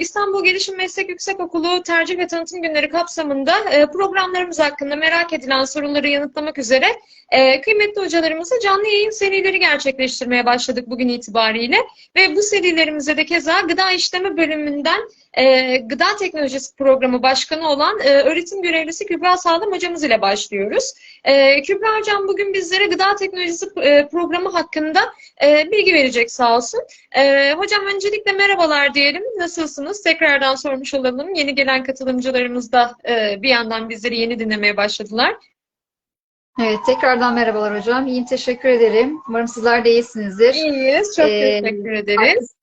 İstanbul Gelişim Meslek Yüksekokulu Tercih ve Tanıtım Günleri kapsamında e, programlarımız hakkında merak edilen soruları yanıtlamak üzere e, kıymetli hocalarımızla canlı yayın serileri gerçekleştirmeye başladık bugün itibariyle. Ve bu serilerimize de keza gıda işleme bölümünden e, Gıda Teknolojisi Programı Başkanı olan e, öğretim görevlisi Kübra Sağlam hocamız ile başlıyoruz. E, Kübra hocam bugün bizlere Gıda Teknolojisi e, Programı hakkında e, bilgi verecek sağ olsun. E, hocam öncelikle merhabalar diyelim. Nasılsınız? Tekrardan sormuş olalım. Yeni gelen katılımcılarımız da e, bir yandan bizleri yeni dinlemeye başladılar. Evet, tekrardan merhabalar hocam. İyiyim, teşekkür ederim. Umarım sizler de iyisinizdir. İyiyiz. Çok Ee, teşekkür ederiz.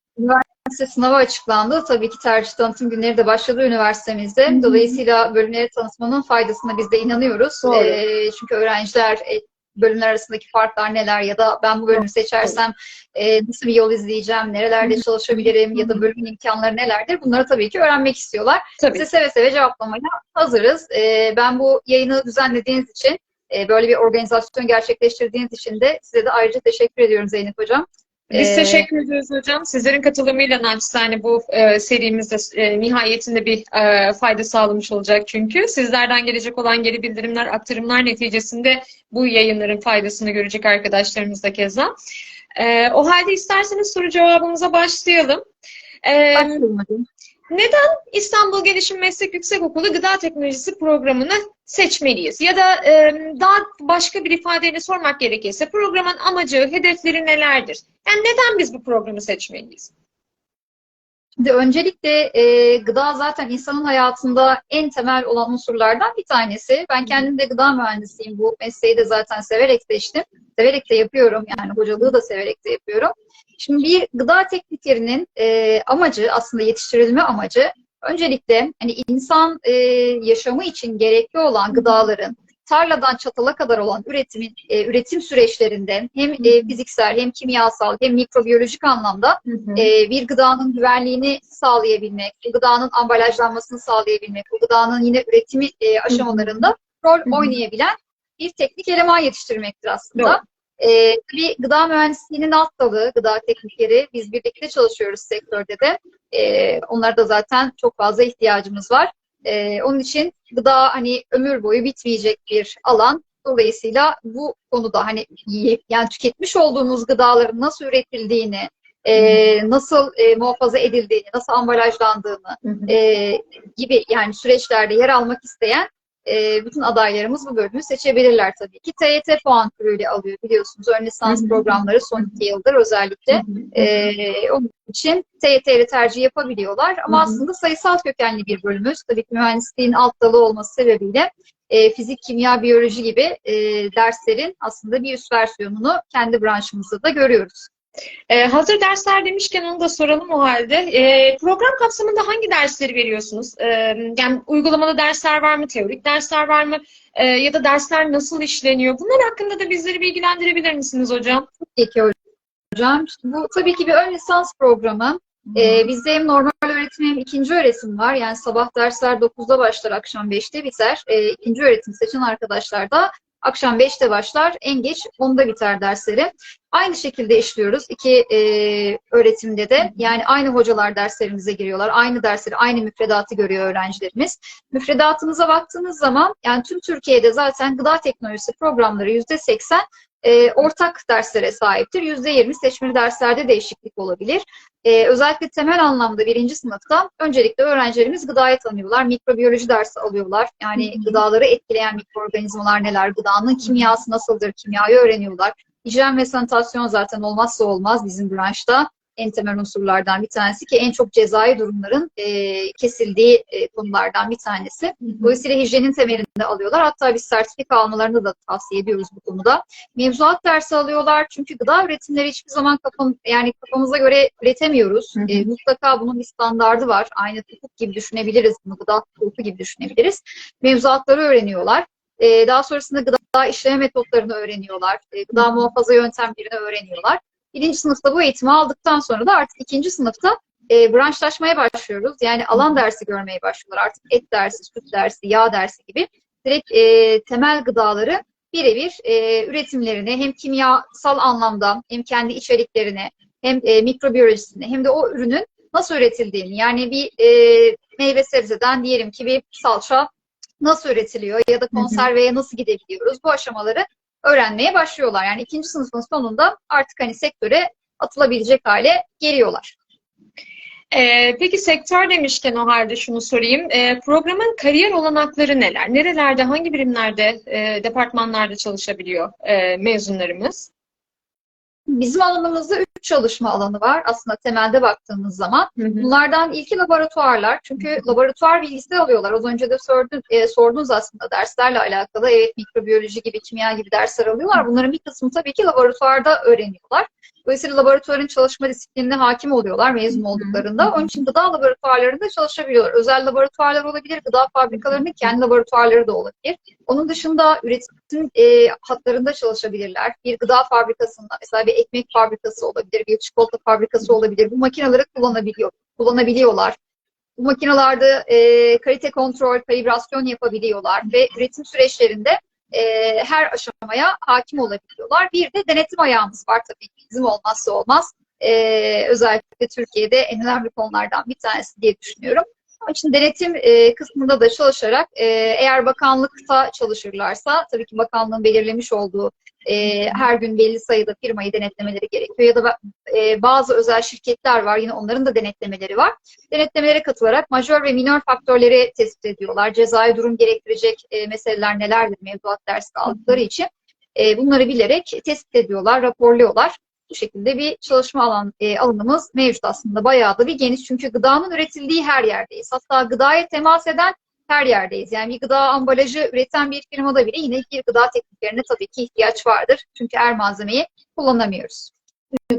Üniversite sınavı açıklandı. Tabii ki tercih tanıtım günleri de başladı üniversitemizde. Hı hı. Dolayısıyla bölümleri tanıtmanın faydasına biz de inanıyoruz. Doğru. Ee, çünkü öğrenciler e, bölümler arasındaki farklar neler ya da ben bu bölümü seçersem e, nasıl bir yol izleyeceğim, nerelerde çalışabilirim ya da bölümün imkanları nelerdir bunları tabii ki öğrenmek istiyorlar. Tabii. Size seve seve cevaplamaya hazırız. Ee, ben bu yayını düzenlediğiniz için, e, böyle bir organizasyon gerçekleştirdiğiniz için de size de ayrıca teşekkür ediyorum Zeynep Hocam. Biz Ee, teşekkür ediyoruz hocam. Sizlerin katılımıyla naçizane bu e, serimizde e, nihayetinde bir e, fayda sağlamış olacak çünkü. Sizlerden gelecek olan geri bildirimler, aktarımlar neticesinde bu yayınların faydasını görecek arkadaşlarımız da keza. E, o halde isterseniz soru cevabımıza başlayalım. E, Başlayalım hocam. İstanbul Gelişim Meslek Yüksekokulu Gıda Teknolojisi programını seçmeliyiz? Ya da e, daha başka bir ifadeyle sormak gerekirse programın amacı, hedefleri nelerdir? Yani neden biz bu programı seçmeliyiz? Şimdi öncelikle e, gıda zaten insanın hayatında en temel olan unsurlardan bir tanesi. Ben kendim de gıda mühendisiyim. Bu mesleği de zaten severek seçtim. Severek de yapıyorum. Yani hocalığı da severek de yapıyorum. Şimdi bir gıda teknikerinin e, amacı aslında yetiştirilme amacı öncelikle hani insan e, yaşamı için gerekli olan gıdaların tarladan çatala kadar olan üretimin e, üretim süreçlerinde hem e, fiziksel hem kimyasal hem mikrobiyolojik anlamda e, bir gıdanın güvenliğini sağlayabilmek, gıdanın ambalajlanmasını sağlayabilmek, gıdanın yine üretimi e, aşamalarında rol hı. oynayabilen bir teknik eleman yetiştirmektir aslında. Doğru. E, tabii gıda mühendisliğinin alt dalı, gıda teknikeri, biz birlikte çalışıyoruz sektörde de. E, onlara da zaten çok fazla ihtiyacımız var. E, onun için gıda hani ömür boyu bitmeyecek bir alan. Dolayısıyla bu konuda hani yani tüketmiş olduğumuz gıdaların nasıl üretildiğini, e, nasıl e, muhafaza edildiğini, nasıl ambalajlandığını e, gibi yani süreçlerde yer almak isteyen e, bütün adaylarımız bu bölümü seçebilirler tabii ki. TYT puan türüyle alıyor biliyorsunuz. Ön lisans Hı hı. programları son iki yıldır özellikle e, onun için TYT ile tercih yapabiliyorlar. Ama aslında sayısal kökenli bir bölümümüz. Tabii ki mühendisliğin alt dalı olması sebebiyle e, fizik, kimya, biyoloji gibi e, derslerin aslında bir üst versiyonunu kendi branşımızda da görüyoruz. Ee, hazır dersler demişken onu da soralım o halde. Ee, program kapsamında hangi dersleri veriyorsunuz? Ee, yani uygulamalı dersler var mı, teorik dersler var mı? Ee, ya da dersler nasıl işleniyor? Bunlar hakkında da bizleri bilgilendirebilir misiniz hocam? Peki hocam. İşte bu tabii ki bir ön lisans programı. Ee, bizde hem normal öğretim hem ikinci öğretim var. Yani sabah dersler 9'da başlar, akşam 5'te biter. Ee, ikinci öğretim seçen arkadaşlar da akşam 5'te başlar, en geç 10'da biter dersleri. Aynı şekilde işliyoruz iki e, öğretimde de. Yani aynı hocalar derslerimize giriyorlar. Aynı dersleri, aynı müfredatı görüyor öğrencilerimiz. Müfredatımıza baktığımız zaman yani tüm Türkiye'de zaten gıda teknolojisi programları %80 e, ortak derslere sahiptir. %20 seçmeli derslerde değişiklik olabilir. E, özellikle temel anlamda birinci sınıfta öncelikle öğrencilerimiz gıdayı tanıyorlar. Mikrobiyoloji dersi alıyorlar. Yani hı. gıdaları etkileyen mikroorganizmalar neler, gıdanın kimyası nasıldır, kimyayı öğreniyorlar. Hijyen ve sanitasyon zaten olmazsa olmaz bizim branşta. En temel unsurlardan bir tanesi ki en çok cezai durumların e, kesildiği e, konulardan bir tanesi. Dolayısıyla hijyenin temelinde alıyorlar. Hatta biz sertifika almalarını da tavsiye ediyoruz bu konuda. Mevzuat dersi alıyorlar çünkü gıda üretimleri hiçbir zaman kafam, yani kafamıza göre üretemiyoruz. Hı hı. E, mutlaka bunun bir standardı var. Aynı hukuk gibi düşünebiliriz bunu, gıda hukuku gibi düşünebiliriz. Mevzuatları öğreniyorlar. E, daha sonrasında gıda işleme metotlarını öğreniyorlar. E, gıda muhafaza yöntemlerini öğreniyorlar. Birinci sınıfta bu eğitimi aldıktan sonra da artık ikinci sınıfta e, branşlaşmaya başlıyoruz. Yani alan dersi görmeye başlıyorlar. Artık et dersi, süt dersi, yağ dersi gibi direkt e, temel gıdaları birebir e, üretimlerini hem kimyasal anlamda hem kendi içeriklerini hem e, mikrobiyolojisini hem de o ürünün nasıl üretildiğini yani bir e, meyve sebzeden diyelim ki bir salça nasıl üretiliyor ya da konserveye nasıl gidebiliyoruz bu aşamaları öğrenmeye başlıyorlar. Yani ikinci sınıfın sonunda artık hani sektöre atılabilecek hale geliyorlar. Ee, peki sektör demişken o halde şunu sorayım. Ee, programın kariyer olanakları neler? Nerelerde, hangi birimlerde, e, departmanlarda çalışabiliyor e, mezunlarımız? Bizim alanımızda üç çalışma alanı var aslında temelde baktığımız zaman. Bunlardan ilki laboratuvarlar. Çünkü laboratuvar bilgisi alıyorlar. Az önce de sordun, e, sordunuz aslında derslerle alakalı. Evet mikrobiyoloji gibi, kimya gibi dersler alıyorlar. Bunların bir kısmı tabii ki laboratuvarda öğreniyorlar. Dolayısıyla laboratuvarın çalışma disiplinine hakim oluyorlar mezun olduklarında. Onun için gıda laboratuvarlarında çalışabiliyorlar. Özel laboratuvarlar olabilir, gıda fabrikalarının kendi laboratuvarları da olabilir. Onun dışında üretim e, hatlarında çalışabilirler. Bir gıda fabrikasında, mesela bir ekmek fabrikası olabilir, bir çikolata fabrikası olabilir. Bu makineleri kullanabiliyor, kullanabiliyorlar. Bu makinelerde e, kalite kontrol, kalibrasyon yapabiliyorlar ve üretim süreçlerinde e, her aşamaya hakim olabiliyorlar. Bir de denetim ayağımız var tabii ki bizim olmazsa olmaz. E, özellikle Türkiye'de en önemli konulardan bir tanesi diye düşünüyorum. Onun için denetim e, kısmında da çalışarak e, eğer bakanlıkta çalışırlarsa tabii ki bakanlığın belirlemiş olduğu e, her gün belli sayıda firmayı denetlemeleri gerekiyor ya da e, bazı özel şirketler var yine onların da denetlemeleri var. Denetlemelere katılarak majör ve minör faktörleri tespit ediyorlar. Cezai durum gerektirecek e, meseleler nelerdir mevduat dersi aldıkları için e, bunları bilerek tespit ediyorlar, raporluyorlar. Bu şekilde bir çalışma alan e, alanımız mevcut aslında. Bayağı da bir geniş çünkü gıdanın üretildiği her yerdeyiz. Hatta gıdaya temas eden her yerdeyiz. Yani bir gıda ambalajı üreten bir firmada bile yine bir gıda tekniklerine tabii ki ihtiyaç vardır. Çünkü her malzemeyi kullanamıyoruz.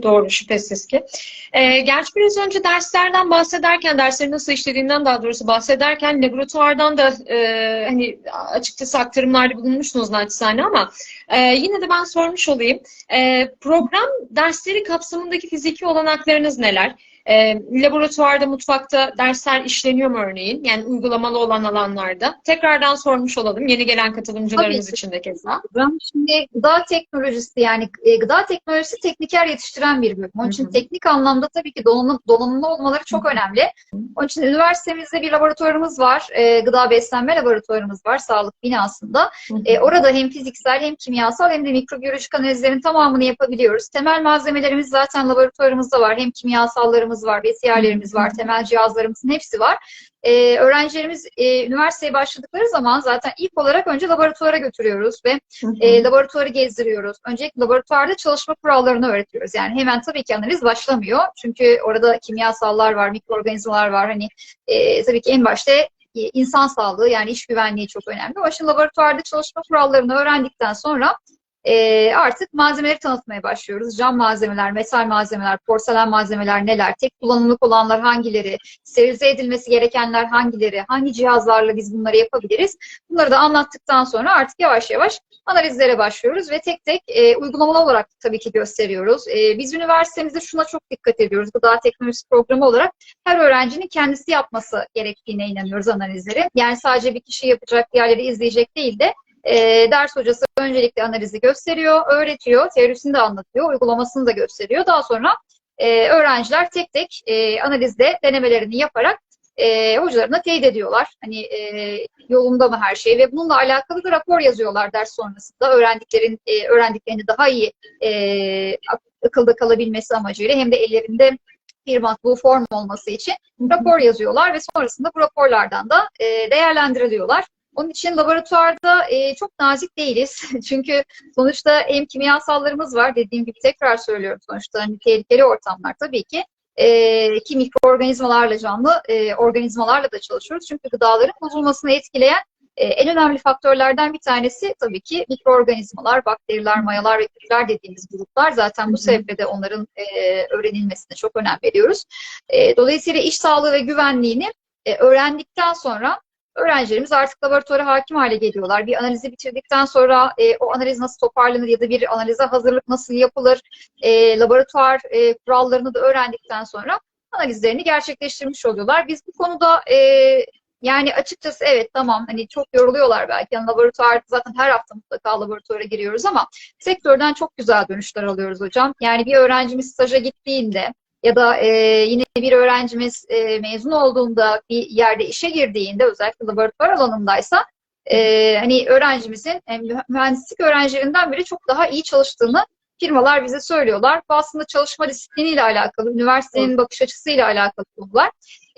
Doğru, şüphesiz ki. Ee, gerçi biraz önce derslerden bahsederken, derslerin nasıl işlediğinden daha doğrusu bahsederken laboratuvardan da e, hani açıkçası aktarımlarda bulunmuşsunuz naçizane ama e, yine de ben sormuş olayım. E, program dersleri kapsamındaki fiziki olanaklarınız neler? E, laboratuvarda, mutfakta dersler işleniyor mu örneğin? Yani uygulamalı olan alanlarda. Tekrardan sormuş olalım yeni gelen katılımcılarımız Tabii için de keza. program. Şimdi gıda teknolojisi yani e, gıda teknolojisi tekniker yetiştiren bir bölüm. Onun için Hı hı. teknik anlamda tabii ki donanım, donanımlı olmaları çok önemli. Onun için üniversitemizde bir laboratuvarımız var. E, gıda beslenme laboratuvarımız var sağlık binasında. E, orada hem fiziksel hem kimyasal hem de mikrobiyolojik analizlerin tamamını yapabiliyoruz. Temel malzemelerimiz zaten laboratuvarımızda var. Hem kimyasallarımız var, besiyerlerimiz var, temel cihazlarımızın hepsi var. E, öğrencilerimiz e, üniversiteye başladıkları zaman zaten ilk olarak önce laboratuvara götürüyoruz ve e, laboratuvarı gezdiriyoruz. Öncelikle laboratuvarda çalışma kurallarını öğretiyoruz. Yani hemen tabii ki analiz başlamıyor. Çünkü orada kimyasallar var, mikroorganizmalar var. Hani e, tabii ki en başta e, insan sağlığı yani iş güvenliği çok önemli. O için laboratuvarda çalışma kurallarını öğrendikten sonra e, artık malzemeleri tanıtmaya başlıyoruz. Cam malzemeler, metal malzemeler, porselen malzemeler neler, tek kullanımlık olanlar hangileri, sterilize edilmesi gerekenler hangileri, hangi cihazlarla biz bunları yapabiliriz. Bunları da anlattıktan sonra artık yavaş yavaş analizlere başlıyoruz ve tek tek e, uygulamalı olarak tabii ki gösteriyoruz. E, biz üniversitemizde şuna çok dikkat ediyoruz. Gıda teknolojisi programı olarak her öğrencinin kendisi yapması gerektiğine inanıyoruz analizleri. Yani sadece bir kişi yapacak, diğerleri izleyecek değil de e, ders hocası öncelikle analizi gösteriyor, öğretiyor, teorisini de anlatıyor, uygulamasını da gösteriyor. Daha sonra e, öğrenciler tek tek e, analizde denemelerini yaparak e, hocalarına teyit ediyorlar. Hani e, yolunda mı her şey ve bununla alakalı da rapor yazıyorlar ders sonrasında. Öğrendiklerin e, öğrendiklerini daha iyi e, akılda kalabilmesi amacıyla hem de ellerinde bir matbu form olması için rapor yazıyorlar ve sonrasında bu raporlardan da e, değerlendiriliyorlar. Onun için laboratuvarda e, çok nazik değiliz. Çünkü sonuçta hem kimyasallarımız var. Dediğim gibi tekrar söylüyorum sonuçta hani tehlikeli ortamlar tabii ki. E, ki mikroorganizmalarla canlı e, organizmalarla da çalışıyoruz. Çünkü gıdaların bozulmasını etkileyen e, en önemli faktörlerden bir tanesi tabii ki mikroorganizmalar, bakteriler, mayalar ve küfler dediğimiz gruplar. Zaten bu sebeple de onların e, öğrenilmesine çok önem veriyoruz. E, dolayısıyla iş sağlığı ve güvenliğini e, öğrendikten sonra öğrencilerimiz artık laboratuvara hakim hale geliyorlar. Bir analizi bitirdikten sonra e, o analiz nasıl toparlanır ya da bir analize hazırlık nasıl yapılır, e, laboratuvar e, kurallarını da öğrendikten sonra analizlerini gerçekleştirmiş oluyorlar. Biz bu konuda e, yani açıkçası evet tamam hani çok yoruluyorlar belki. Yani laboratuvar zaten her hafta mutlaka laboratuvara giriyoruz ama sektörden çok güzel dönüşler alıyoruz hocam. Yani bir öğrencimiz staja gittiğinde ya da e, yine bir öğrencimiz e, mezun olduğunda bir yerde işe girdiğinde özellikle laboratuvar alanındaysa e, hani öğrencimizin e, mühe- mühendislik öğrencilerinden biri çok daha iyi çalıştığını firmalar bize söylüyorlar. Bu aslında çalışma disipliniyle alakalı, üniversitenin bakış açısıyla alakalı konular.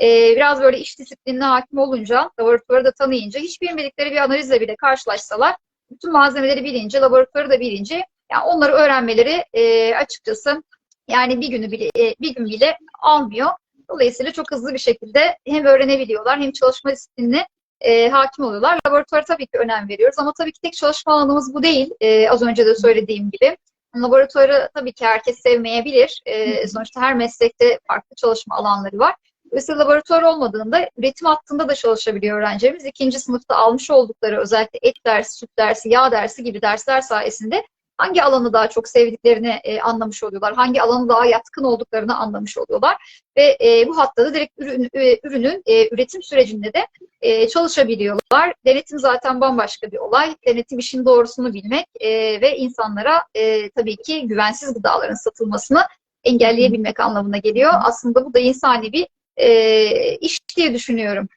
E, biraz böyle iş disiplinine hakim olunca, laboratuvarı da tanıyınca, hiç bilmedikleri bir analizle bile karşılaşsalar, bütün malzemeleri bilince, laboratuvarı da bilince, yani onları öğrenmeleri e, açıkçası yani bir günü bile e, bir gün bile almıyor. Dolayısıyla çok hızlı bir şekilde hem öğrenebiliyorlar hem çalışma disiplinine e, hakim oluyorlar. Laboratuvara tabii ki önem veriyoruz ama tabii ki tek çalışma alanımız bu değil. E, az önce de söylediğim gibi. Laboratuvarı tabii ki herkes sevmeyebilir. E, sonuçta her meslekte farklı çalışma alanları var. Dolayısıyla laboratuvar olmadığında üretim hattında da çalışabiliyor öğrencilerimiz. İkinci sınıfta almış oldukları özellikle et dersi, süt dersi, yağ dersi gibi dersler sayesinde hangi alanı daha çok sevdiklerini e, anlamış oluyorlar. Hangi alanı daha yatkın olduklarını anlamış oluyorlar. Ve e, bu hatta da direkt ürün, e, ürünün e, üretim sürecinde de e, çalışabiliyorlar. Denetim zaten bambaşka bir olay. Denetim işin doğrusunu bilmek e, ve insanlara e, tabii ki güvensiz gıdaların satılmasını engelleyebilmek anlamına geliyor. Aslında bu da insani bir e, iş diye düşünüyorum.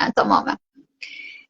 Yani tamamen.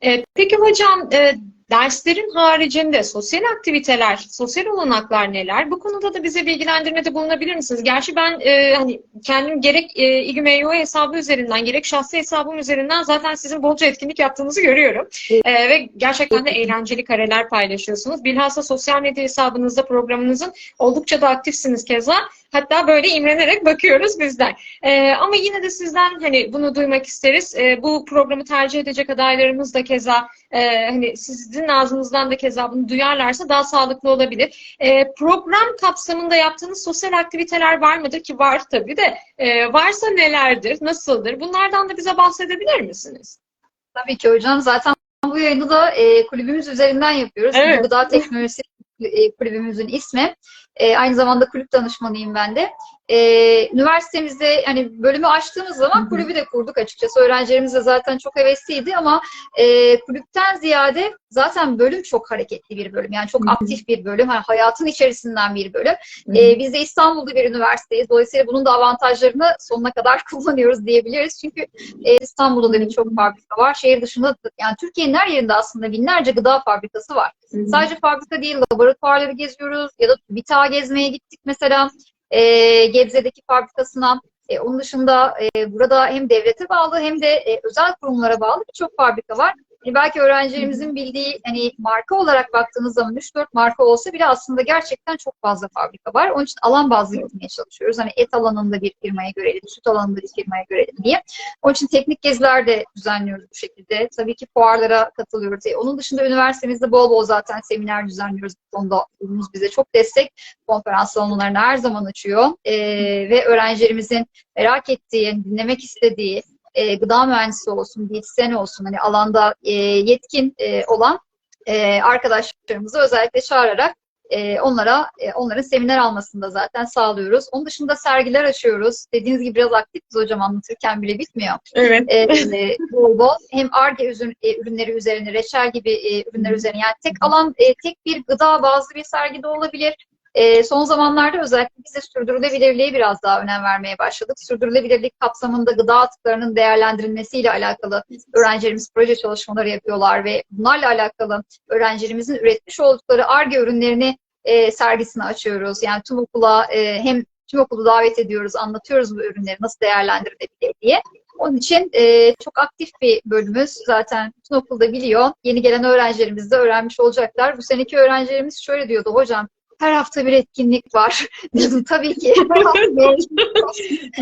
E, peki hocam e, derslerin haricinde sosyal aktiviteler, sosyal olanaklar neler? Bu konuda da bize bilgilendirmede bulunabilir misiniz? Gerçi ben e, hani kendim gerek e, İGMYO hesabı üzerinden gerek şahsi hesabım üzerinden zaten sizin bolca etkinlik yaptığınızı görüyorum. E, ve gerçekten de eğlenceli kareler paylaşıyorsunuz. Bilhassa sosyal medya hesabınızda programınızın oldukça da aktifsiniz keza. Hatta böyle imrenerek bakıyoruz bizden. Ee, ama yine de sizden hani bunu duymak isteriz. Ee, bu programı tercih edecek adaylarımız da keza e, hani sizin ağzınızdan da keza bunu duyarlarsa daha sağlıklı olabilir. Ee, program kapsamında yaptığınız sosyal aktiviteler var mıdır ki var tabii de Ee, varsa nelerdir, nasıldır? Bunlardan da bize bahsedebilir misiniz? Tabii ki hocam. Zaten bu yayını da e, kulübümüz üzerinden yapıyoruz. Evet. Gıda Teknolojisi e, kulübümüzün ismi. E, aynı zamanda kulüp danışmanıyım ben de. E, üniversitemizde hani bölümü açtığımız zaman kulübü de kurduk açıkçası. Öğrencilerimiz de zaten çok hevesliydi ama e, kulüpten ziyade zaten bölüm çok hareketli bir bölüm. Yani çok aktif bir bölüm. Hani hayatın içerisinden bir bölüm. E, biz de İstanbul'da bir üniversiteyiz. Dolayısıyla bunun da avantajlarını sonuna kadar kullanıyoruz diyebiliriz. Çünkü e, İstanbul'da da birçok fabrika var. Şehir dışında da- yani Türkiye'nin her yerinde aslında binlerce gıda fabrikası var. Sadece fabrika değil, laboratuvarları geziyoruz ya da TÜBİTAK'a gezmeye gittik mesela e, Gebze'deki fabrikasına. E, onun dışında e, burada hem devlete bağlı hem de e, özel kurumlara bağlı birçok fabrika var. Hani belki öğrencilerimizin bildiği hani marka olarak baktığınız zaman 3-4 marka olsa bile aslında gerçekten çok fazla fabrika var. Onun için alan bazlı gitmeye çalışıyoruz. Hani et alanında bir firmaya görelim, süt alanında bir firmaya görelim diye. Onun için teknik geziler de düzenliyoruz bu şekilde. Tabii ki fuarlara katılıyoruz. E, onun dışında üniversitemizde bol bol zaten seminer düzenliyoruz. Bu konuda okulumuz bize çok destek. Konferans salonlarını her zaman açıyor. E, ve öğrencilerimizin merak ettiği, dinlemek istediği e, gıda mühendisi olsun, diyetisyen olsun, hani alanda e, yetkin e, olan e, arkadaşlarımızı özellikle çağırarak e, onlara e, onların seminer almasını da zaten sağlıyoruz. Onun dışında sergiler açıyoruz. Dediğiniz gibi biraz aktifiz hocam anlatırken bile bitmiyor. Evet. E, e, bol bol hem ARGE e, ürünleri üzerine, reçel gibi e, ürünler üzerine yani tek alan, e, tek bir gıda bazlı bir sergide olabilir. E, son zamanlarda özellikle biz de sürdürülebilirliğe biraz daha önem vermeye başladık. Sürdürülebilirlik kapsamında gıda atıklarının değerlendirilmesiyle alakalı öğrencilerimiz proje çalışmaları yapıyorlar ve bunlarla alakalı öğrencilerimizin üretmiş oldukları ARGE ürünlerini e, sergisine açıyoruz. Yani tüm okula e, hem tüm okulu davet ediyoruz, anlatıyoruz bu ürünleri nasıl değerlendirilebilir diye. Onun için e, çok aktif bir bölümümüz. Zaten bütün okulda biliyor. Yeni gelen öğrencilerimiz de öğrenmiş olacaklar. Bu seneki öğrencilerimiz şöyle diyordu hocam. Her hafta bir etkinlik var. Dedim tabii ki.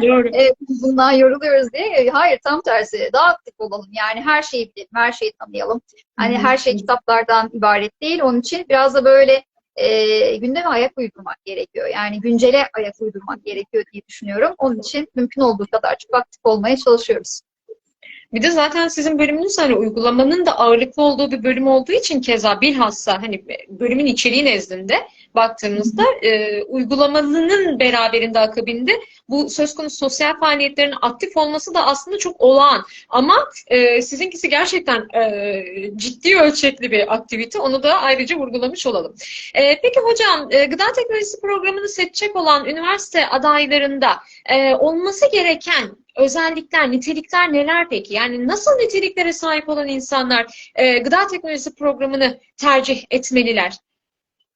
Doğru. Evet, bundan yoruluyoruz diye. Hayır tam tersi. Daha aktif olalım. Yani her şeyi bilelim, her şeyi tanıyalım. Hani her şey kitaplardan ibaret değil. Onun için biraz da böyle e, gündeme ayak uydurmak gerekiyor. Yani güncele ayak uydurmak gerekiyor diye düşünüyorum. Onun için mümkün olduğu kadar çok aktif olmaya çalışıyoruz. Bir de zaten sizin bölümünüz hani uygulamanın da ağırlıklı olduğu bir bölüm olduğu için keza bilhassa hani bölümün içeriği nezdinde baktığımızda e, uygulamalının beraberinde akabinde bu söz konusu sosyal faaliyetlerin aktif olması da aslında çok olağan. Ama e, sizinkisi gerçekten e, ciddi ölçekli bir aktivite. Onu da ayrıca vurgulamış olalım. E, peki hocam, e, gıda teknolojisi programını seçecek olan üniversite adaylarında e, olması gereken özellikler, nitelikler neler peki? Yani nasıl niteliklere sahip olan insanlar e, gıda teknolojisi programını tercih etmeliler?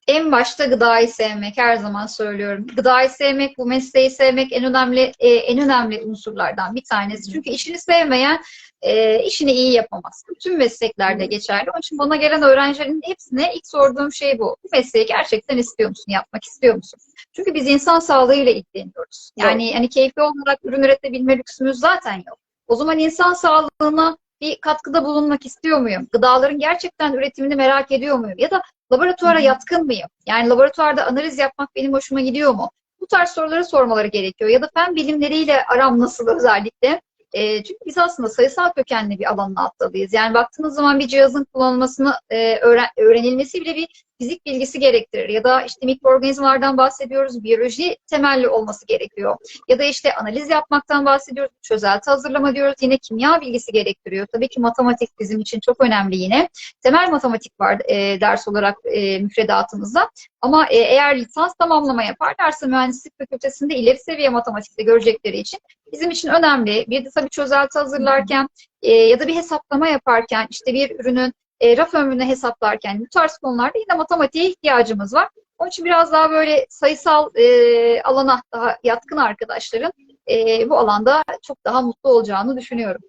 En başta gıdayı sevmek her zaman söylüyorum. Gıdayı sevmek, bu mesleği sevmek en önemli e, en önemli unsurlardan bir tanesi. Çünkü işini sevmeyen e, işini iyi yapamaz. Bütün mesleklerde geçerli. Onun için bana gelen öğrencilerin hepsine ilk sorduğum şey bu. Bu mesleği gerçekten istiyor musun? Yapmak istiyor musun? Çünkü biz insan sağlığıyla ilgileniyoruz. Yani hani keyfi olarak ürün üretebilme lüksümüz zaten yok. O zaman insan sağlığına bir katkıda bulunmak istiyor muyum? Gıdaların gerçekten üretimini merak ediyor muyum? Ya da laboratuvara yatkın mıyım? Yani laboratuvarda analiz yapmak benim hoşuma gidiyor mu? Bu tarz soruları sormaları gerekiyor. Ya da fen bilimleriyle aram nasıl özellikle? E, çünkü biz aslında sayısal kökenli bir alanın altındayız. Yani baktığınız zaman bir cihazın kullanılmasını e, öğren, öğrenilmesi bile bir fizik bilgisi gerektirir. Ya da işte mikroorganizmalardan bahsediyoruz, biyoloji temelli olması gerekiyor. Ya da işte analiz yapmaktan bahsediyoruz, çözelti hazırlama diyoruz. Yine kimya bilgisi gerektiriyor. Tabii ki matematik bizim için çok önemli yine. Temel matematik var e, ders olarak e, müfredatımızda. Ama e, eğer lisans tamamlama yaparlarsa mühendislik fakültesinde ileri seviye matematikte görecekleri için bizim için önemli. Bir de tabii çözelti hazırlarken e, ya da bir hesaplama yaparken işte bir ürünün e, raf ömrünü hesaplarken bu tarz konularda yine matematiğe ihtiyacımız var. Onun için biraz daha böyle sayısal e, alana daha yatkın arkadaşların e, bu alanda çok daha mutlu olacağını düşünüyorum.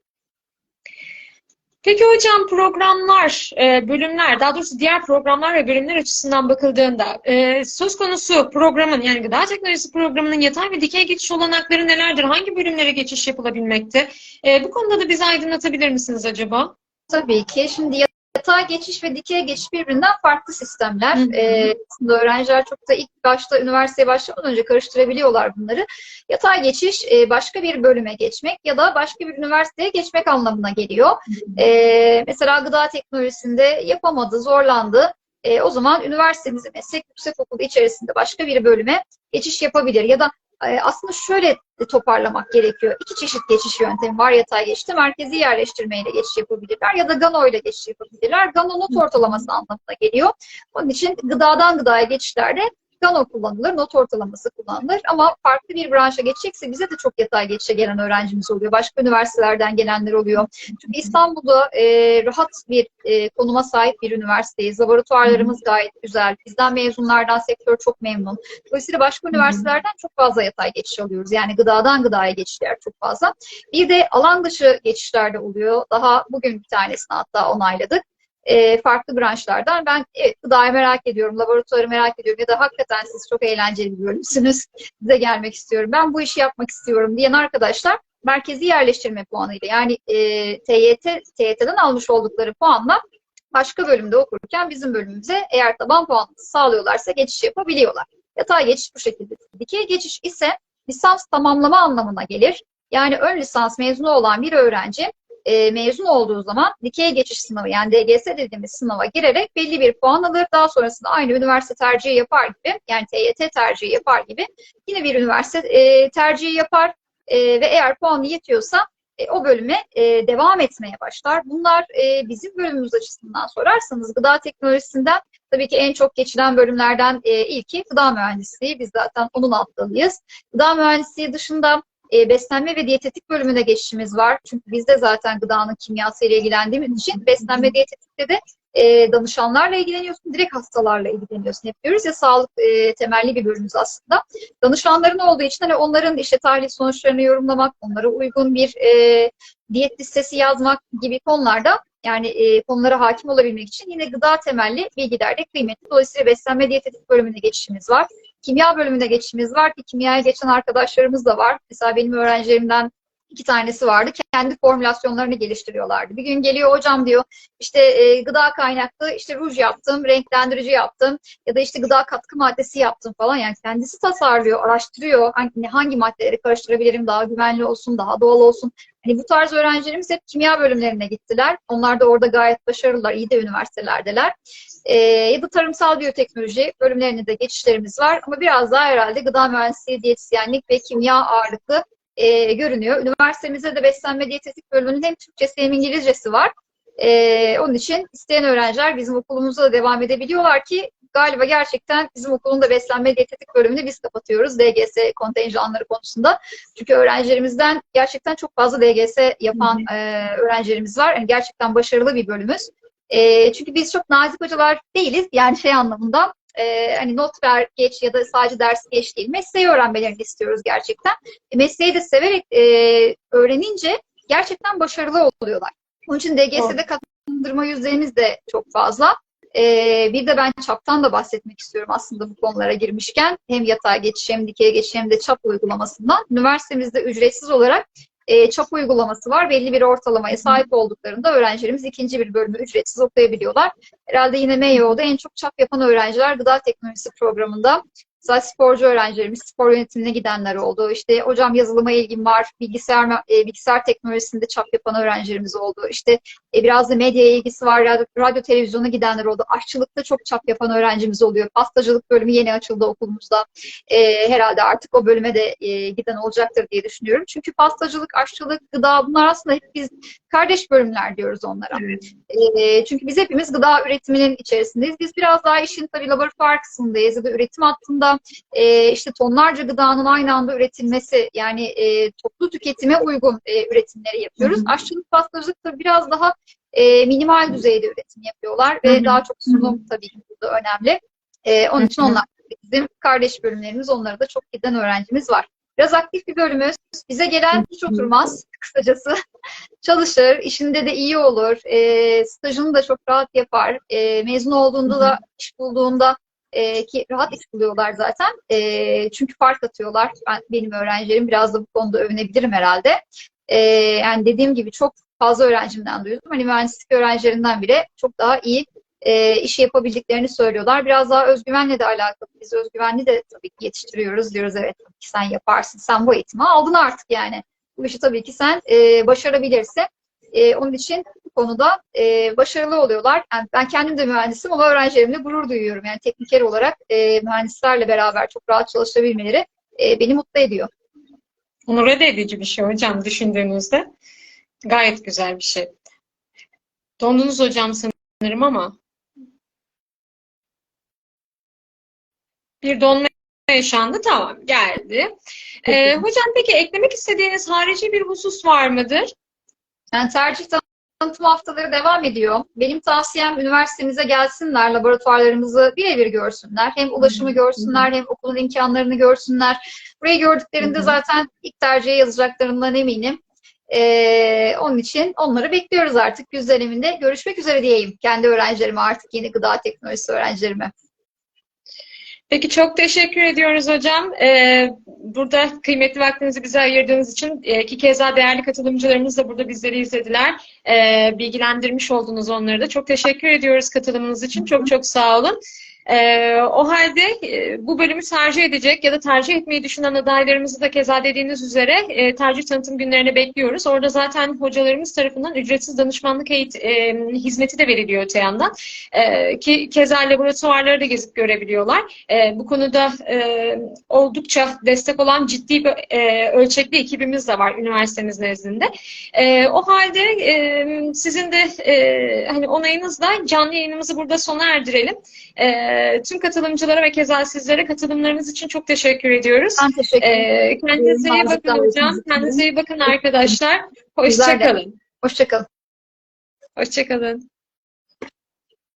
Peki hocam programlar, e, bölümler, daha doğrusu diğer programlar ve bölümler açısından bakıldığında e, söz konusu programın yani gıda teknolojisi programının yatay ve dikey geçiş olanakları nelerdir? Hangi bölümlere geçiş yapılabilmekte? E, bu konuda da bizi aydınlatabilir misiniz acaba? Tabii ki. Şimdi yatay geçiş ve dikey geçiş birbirinden farklı sistemler. Hı hı. Aslında öğrenciler çok da ilk başta üniversiteye başlamadan önce karıştırabiliyorlar bunları. Yatay geçiş e, başka bir bölüme geçmek ya da başka bir üniversiteye geçmek anlamına geliyor. Ee, mesela gıda teknolojisinde yapamadı, zorlandı. E, o zaman üniversitemizin meslek yüksekokulu içerisinde başka bir bölüme geçiş yapabilir. Ya da e, aslında şöyle toparlamak gerekiyor. İki çeşit geçiş yöntemi var yatay geçişte. Merkezi yerleştirmeyle geçiş yapabilirler ya da GANO ile geçiş yapabilirler. GANO not ortalaması anlamına geliyor. Onun için gıdadan gıdaya geçişlerde GANO kullanılır, not ortalaması kullanılır. Ama farklı bir branşa geçecekse bize de çok yatay geçişe gelen öğrencimiz oluyor. Başka üniversitelerden gelenler oluyor. Çünkü İstanbul'da e, rahat bir e, konuma sahip bir üniversiteyiz. Laboratuvarlarımız gayet güzel. Bizden mezunlardan sektör çok memnun. Dolayısıyla başka üniversitelerden çok fazla yatay geçiş alıyoruz. Yani gıdadan gıdaya geçişler çok fazla. Bir de alan dışı geçişlerde oluyor. Daha bugün bir tanesini hatta onayladık e, farklı branşlardan. Ben evet, gıdayı merak ediyorum, laboratuvarı merak ediyorum ya da hakikaten siz çok eğlenceli bir bölümsünüz. Size gelmek istiyorum. Ben bu işi yapmak istiyorum diyen arkadaşlar merkezi yerleştirme puanıyla yani e, TYT, TYT'den almış oldukları puanla başka bölümde okurken bizim bölümümüze eğer taban puanı sağlıyorlarsa geçiş yapabiliyorlar. Yatay geçiş bu şekilde. Dikey geçiş ise lisans tamamlama anlamına gelir. Yani ön lisans mezunu olan bir öğrenci e, mezun olduğu zaman dikey geçiş sınavı yani DGS dediğimiz sınava girerek belli bir puan alır. Daha sonrasında aynı üniversite tercihi yapar gibi yani TYT tercihi yapar gibi yine bir üniversite e, tercihi yapar e, ve eğer puanı yetiyorsa e, o bölüme e, devam etmeye başlar. Bunlar e, bizim bölümümüz açısından sorarsanız gıda teknolojisinden tabii ki en çok geçilen bölümlerden e, ilki gıda mühendisliği. Biz zaten onun altındayız. Gıda mühendisliği dışında e, beslenme ve diyetetik bölümüne geçişimiz var. Çünkü biz de zaten gıdanın kimyasıyla ilgilendiğimiz için beslenme diyetetikte de e, danışanlarla ilgileniyorsun, direkt hastalarla ilgileniyorsun. Hep diyoruz ya sağlık e, temelli bir bölümümüz aslında. Danışanların olduğu için hani onların işte tahlil sonuçlarını yorumlamak, onlara uygun bir e, diyet listesi yazmak gibi konularda yani e, konulara hakim olabilmek için yine gıda temelli bilgiler de kıymetli. Dolayısıyla beslenme diyetetik bölümüne geçişimiz var. Kimya bölümüne geçişimiz var ki kimyaya geçen arkadaşlarımız da var. Mesela benim öğrencilerimden iki tanesi vardı. Kendi formülasyonlarını geliştiriyorlardı. Bir gün geliyor hocam diyor işte e, gıda kaynaklı işte ruj yaptım, renklendirici yaptım ya da işte gıda katkı maddesi yaptım falan. Yani kendisi tasarlıyor, araştırıyor. Hangi, hangi maddeleri karıştırabilirim daha güvenli olsun, daha doğal olsun. Hani bu tarz öğrencilerimiz hep kimya bölümlerine gittiler. Onlar da orada gayet başarılılar, iyi de üniversitelerdeler. E, ya da tarımsal biyoteknoloji bölümlerinde de geçişlerimiz var. Ama biraz daha herhalde gıda mühendisliği, diyetisyenlik ve kimya ağırlıklı e, görünüyor. Üniversitemizde de beslenme diyetetik bölümünün hem Türkçesi hem İngilizcesi var. E, onun için isteyen öğrenciler bizim okulumuzda da devam edebiliyorlar ki galiba gerçekten bizim okulun da beslenme diyetetik bölümünü biz kapatıyoruz DGS kontenjanları konusunda. Çünkü öğrencilerimizden gerçekten çok fazla DGS yapan e, öğrencilerimiz var. Yani gerçekten başarılı bir bölümümüz. E, çünkü biz çok nazik hocalar değiliz. Yani şey anlamında e, hani not ver geç ya da sadece dersi geç değil. Mesleği öğrenmelerini istiyoruz gerçekten. E, mesleği de severek e, öğrenince gerçekten başarılı oluyorlar. Onun için DGS'de katlandırma yüzdemiz de çok fazla. Ee, bir de ben çaptan da bahsetmek istiyorum aslında bu konulara girmişken. Hem yatağa geçiş hem dikeye geçiş hem de çap uygulamasından. Üniversitemizde ücretsiz olarak e, çap uygulaması var. Belli bir ortalamaya sahip olduklarında öğrencilerimiz ikinci bir bölümü ücretsiz okuyabiliyorlar. Herhalde yine MEYO'da en çok çap yapan öğrenciler gıda teknolojisi programında. Mesela sporcu öğrencilerimiz, spor yönetimine gidenler oldu. İşte hocam yazılıma ilgim var, bilgisayar e, bilgisayar teknolojisinde çap yapan öğrencilerimiz oldu. İşte e, biraz da medyaya ilgisi var, radyo, radyo televizyona gidenler oldu. Aşçılıkta çok çap yapan öğrencimiz oluyor. Pastacılık bölümü yeni açıldı okulumuzda. E, herhalde artık o bölüme de e, giden olacaktır diye düşünüyorum. Çünkü pastacılık, aşçılık, gıda bunlar aslında hep biz kardeş bölümler diyoruz onlara. Evet. E, çünkü biz hepimiz gıda üretiminin içerisindeyiz. Biz biraz daha işin tabii laboratuvar kısmındayız ya da üretim hattında e, işte tonlarca gıdanın aynı anda üretilmesi yani e, toplu tüketime uygun e, üretimleri yapıyoruz. Hı hı. Aşçılık, pastacılık da biraz daha e, minimal düzeyde üretim yapıyorlar ve Hı hı. daha çok sunum tabii ki burada önemli. E, onun için onlar bizim kardeş bölümlerimiz. Onlara da çok giden öğrencimiz var. Biraz aktif bir bölümümüz. Bize gelen hiç oturmaz kısacası. Çalışır, işinde de iyi olur. E, stajını da çok rahat yapar. E, mezun olduğunda da iş bulduğunda e, ki rahat iş buluyorlar zaten. E, çünkü fark atıyorlar. Ben, benim öğrencilerim biraz da bu konuda övünebilirim herhalde. E, yani dediğim gibi çok fazla öğrencimden duydum. Hani mühendislik öğrencilerinden bile çok daha iyi e, işi yapabildiklerini söylüyorlar. Biraz daha özgüvenle de alakalı. Biz özgüvenli de tabii ki yetiştiriyoruz. Diyoruz evet tabii ki sen yaparsın. Sen bu eğitimi aldın artık yani. Bu işi tabii ki sen e, başarabilirsin. E, onun için bu konuda e, başarılı oluyorlar. Yani ben kendim de mühendisim ama öğrencilerimle gurur duyuyorum. Yani tekniker olarak e, mühendislerle beraber çok rahat çalışabilmeleri e, beni mutlu ediyor. Onur edici bir şey hocam düşündüğünüzde. Gayet güzel bir şey. Dondunuz hocam sanırım ama bir donma yaşandı. Tamam geldi. Ee, hocam peki eklemek istediğiniz harici bir husus var mıdır? Yani tercih tanıtım haftaları devam ediyor. Benim tavsiyem üniversitemize gelsinler, laboratuvarlarımızı birebir görsünler. Hem ulaşımı görsünler, hem okulun imkanlarını görsünler. Burayı gördüklerinde zaten ilk tercihe yazacaklarından eminim. Ee, onun için onları bekliyoruz artık güz döneminde. Görüşmek üzere diyeyim kendi öğrencilerime artık yeni gıda teknolojisi öğrencilerime. Peki çok teşekkür ediyoruz hocam. Ee, burada kıymetli vaktinizi bize ayırdığınız için e, ki keza değerli katılımcılarımız da burada bizleri izlediler. Ee, bilgilendirmiş oldunuz onları da. Çok teşekkür ediyoruz katılımınız için. Çok çok sağ olun. Ee, o halde e, bu bölümü tercih edecek ya da tercih etmeyi düşünen adaylarımızı da keza dediğiniz üzere e, tercih tanıtım günlerine bekliyoruz. Orada zaten hocalarımız tarafından ücretsiz danışmanlık eğit e, hizmeti de veriliyor öte yandan. E, ki keza laboratuvarları da gezip görebiliyorlar. E, bu konuda e, oldukça destek olan ciddi bir e, ölçekli ekibimiz de var üniversitemiz nezdinde. E, o halde e, sizin de e, hani onayınızla canlı yayınımızı burada sona erdirelim. E, tüm katılımcılara ve keza sizlere katılımlarınız için çok teşekkür ediyoruz. Ben teşekkür ederim. E, kendinize iyi bakın hocam. Kendinize iyi bakın arkadaşlar. Hoşçakalın. Hoşçakalın. Hoşçakalın.